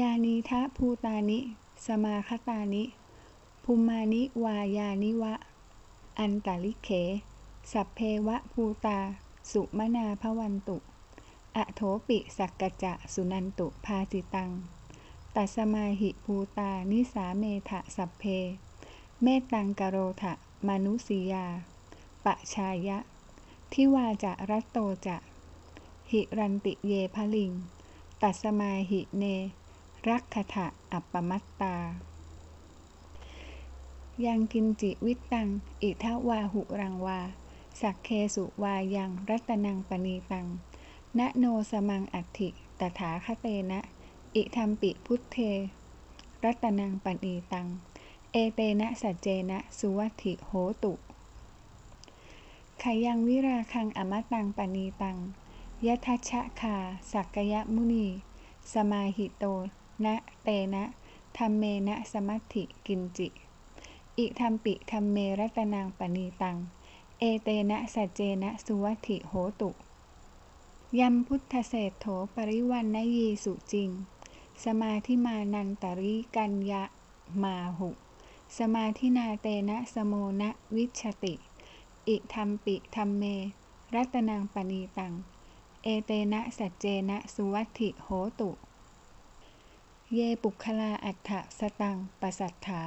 ยานีทะภูตานิ สมาคตานิภูมานิวายานิวะ อันตาลิเข สัพเพวะภูตา สุมนาภวันตุ อโถปิสักกะจะสุนันตุภาสิตัง ตัสมาหิภูตานิสาเมทะสัพเพ เมตตังกโรทะมนุสียา ปะชายะ ทิวาจะรัตโตจะ หิรันติเยพลิง ตัสมาหิเน รักขะอัปปมัตตา ยังกินจิวิตตัง อิทวาหุรังวา สักเคสุวายังรัตนังปณีตัง ณโนสมังอัติตถาคเตนะ อิธรรมปิพุทเท รัตนังปณีตัง เอเตนะสัจเจนะ สุวัติโหตุขยังวิราคังอมตังปณีตังยทัชชะคา สักกยมุนี สมาหิโต นะเตนะธรรมเมนะสมัติ กินจิ อิธรรมปิธรรมเมรัตนังปณีตัง เอเตนะสัจเจนะสุวัติโหตุ ยัมพุทธเศธโถปริวันนยีสุจริง สมาธิมานันตริกัญญามาหุ สมาธินาเตนะสโมนะวิชติ อิธรรมปิธรรมเม รัตนังปณีตัง เอเตนะสัจเจนะสุวัติโหตุ เยปุคลาอัฏฐสตังปสัทธา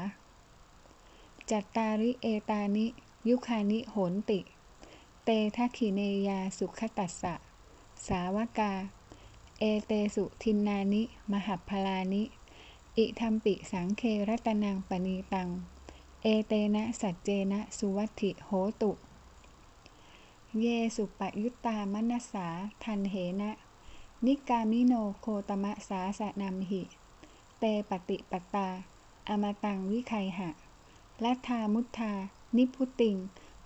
จัตตาริเอตานิ ยุคานิโหนติ เตทัคิเนยาสุขตัสสะ สาวกา เอเตสุทินนานิ มหัพพลานิ อิธรรมปิสังเครัตนังปณีตัง เอเตนะสัจเจนะสุวัติโหตุ เยสุปยุตตามนัสสา ทันเหนะ นิกามิโนโคตมะสาสะนัมหิ เตปฏิปตา อมตังวิไคหะลัทธามุทธา นิพุติง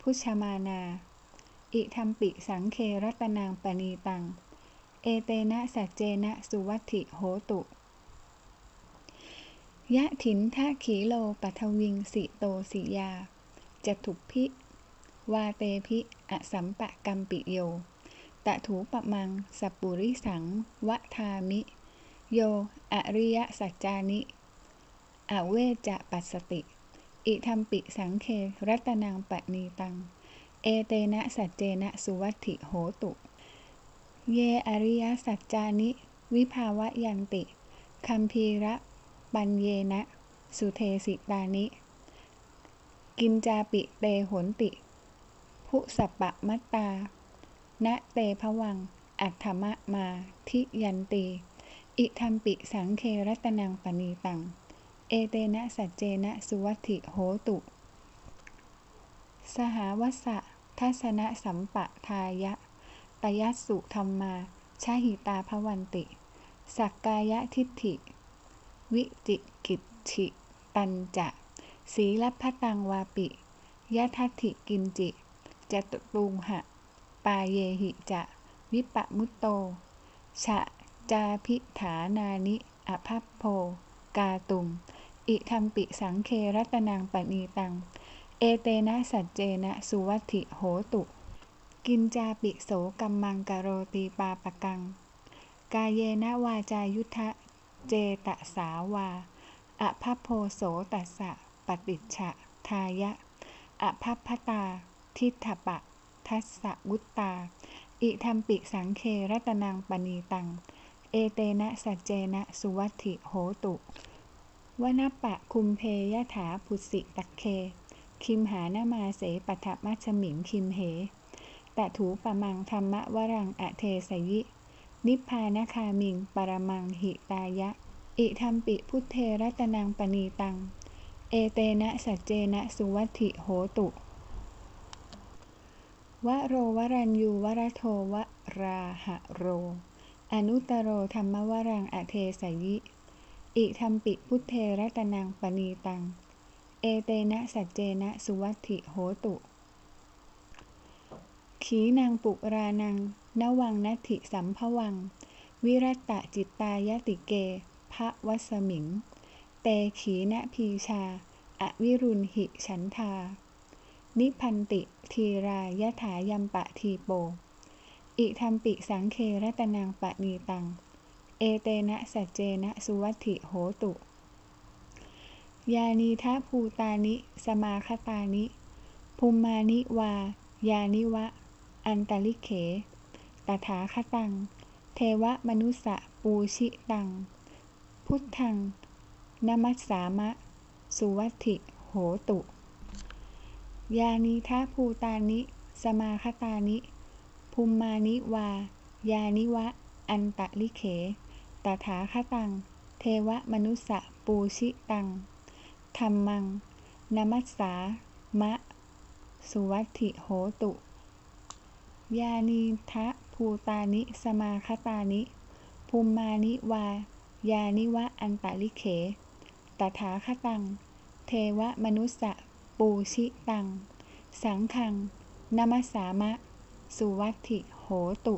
พุชมานา อิธรรมปิสังเครัตนางปณีตัง เอเตนะสัจเจนะสุวัติโหตุ ยะถินทะขีโลปัทวิงสิโตสิยาจะถุพิ วาเตพิ อสัมปะกัมปิโย ตะถูปะมัง สัปปุริสัง วะทามิ โย อริยสัจจานิ อเวจะปัสสติ อิธรรมปิสังเครัตนางปณีตัง เอเตนะสัจเจนะสุวัตถิโหตุ เย อริยสัจจานิ วิภาวะยันติคัมภีระ ปัญเยนะ สุเทสิตานิ กินจาปิเตหนติ ภุสัปปะมัตตาณเตภวัง อัตถมะมาทิยันตี อิธรรมปิสังเครัตนังปณีตัง เอเตนะสัจเจนะสุวัติโหตุ สหวสะทัศนะสัมปะทายะตยัสสุธรรมา ชาหิตาภวันติ สักกายทิฏฐิ วิจิกิจฉิตันจะสีลพตังวาปิยะทัติกินจิจตุตุงหะ ปาเยหิจะ วิปะมุตโต ชะ จาพิฐานานิอภัพโพ กาตุม อิธรรมปิสังเครัตนางปณีตัง เอเตนะสัจเจนะสุวัติโหตุ กินจาปิโสกัมมังกโรตีปาปกัง กายเยนะวาจายุทธะเจตสาวาอภัพโพโสตัสสะปฏิชะทายะอภัพพตา ทิฏฐปะ ทัสสะวุตตา อิธรรมปิสังเครัตนังปณีตัง เอเตนะสัจเจนะสุวัติโหตุวนปะคุมเพยถาภุสิตะเค คิมหานามาเสปัทมัชมิงคิมเหตะถูปะมังธรรมวรังอเทสยิ นิพพานคามิง ปรมังหิตายะ อิธรรมปิพุทเทรัตนังปณีตัง เอเตนะสัจเจนะสุวัติโหตุวโรวรัญยูวรโทวราหะโร อนุตโรธรรมวรังอเทสยิ อิธรรมปิพุทเทรัตนังปณีตัง เอเตนะสัจเจนะสุวัติโหตุ ขีนางปุรานัง นวังนัติสัมภวัง วิรัตตจิตตายติเก พระวสมิง เตขีนพีชา อวิรุณหิฉันทา นิพันติทีรายถายัมปะทีโป อิธรรมปิสังเครตนางปะนีตัง เอเตนะสัจเจนะสุวัติโหตุ ยานีทะภูตานิ สมาคตานิ ภูมานิวา ยานิวะ อันตลิเข ตถาคตัง เทวมนุสะปูชิตัง พุทธังนมัสสามะ สุวัติโหตุ ยานีทะภูตานิ สมาคตานิ ภูมมานิวา ยานิวะ อันตะลิเข ตถาคตัง เทวมนุสะปูชิตัง ธรรมัง นมัสสา มะ สุวัติโหตุ ยานีทะภูตานิ สมาคตานิ ภูมมานิวา ยานิวะ อันตะลิเข ตถาคตัง เทวมนุสะปูชิตัง สังฆังนมัสสามะ สุวัตถิโหตุ